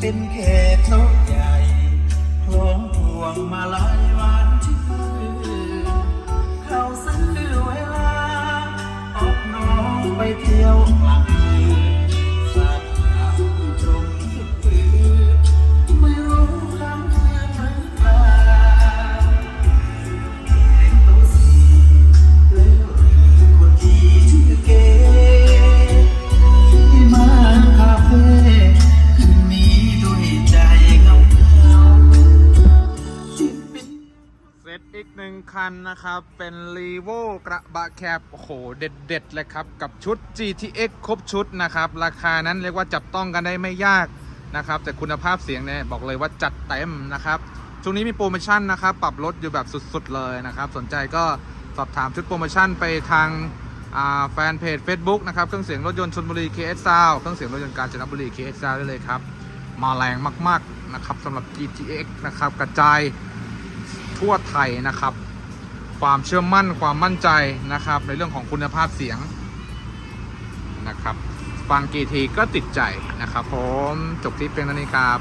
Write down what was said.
เป็นเขตนกใหญ่คล้องพวงมาลายหวานชื่นเขาซื้อเวลาออกน้องไปเที่ยวกลาง อีกหนึ่งคันนะครับ เป็น r e v o กระบะแคบโอ้โห เด็ดๆเลยครับ กับชุด GTX ครบชุดนะครับ ราคานั้นเรียกว่าจับต้องกันได้ไม่ยากนะครับ แต่คุณภาพเสียงเนี่ยบอกเลยว่าจัดเต็มนะครับ ช่วงนี้มีโปรโมชั่นนะครับ ปรับลดอยู่แบบสุดๆเลยนะครับ สนใจก็สอบถามชุดโปรโมชั่นไปทางาแฟนเพจ Facebook นะครับ เครื่องเสียงรถยนต์ชนบุรี KS Sound เครื่องเสียงรถยนต์กาญจนบุรี KS Sound ได้เลยครับ มาแรงมากๆนะครับสำหรับ GTX นะครับกระจาย ทั่วไทยนะครับ ความเชื่อมั่นความมั่นใจนะครับ ในเรื่องของคุณภาพเสียงนะครับ ฟังกี่ทีก็ติดใจนะครับผมจบที่เพียงเท่านี้ครับ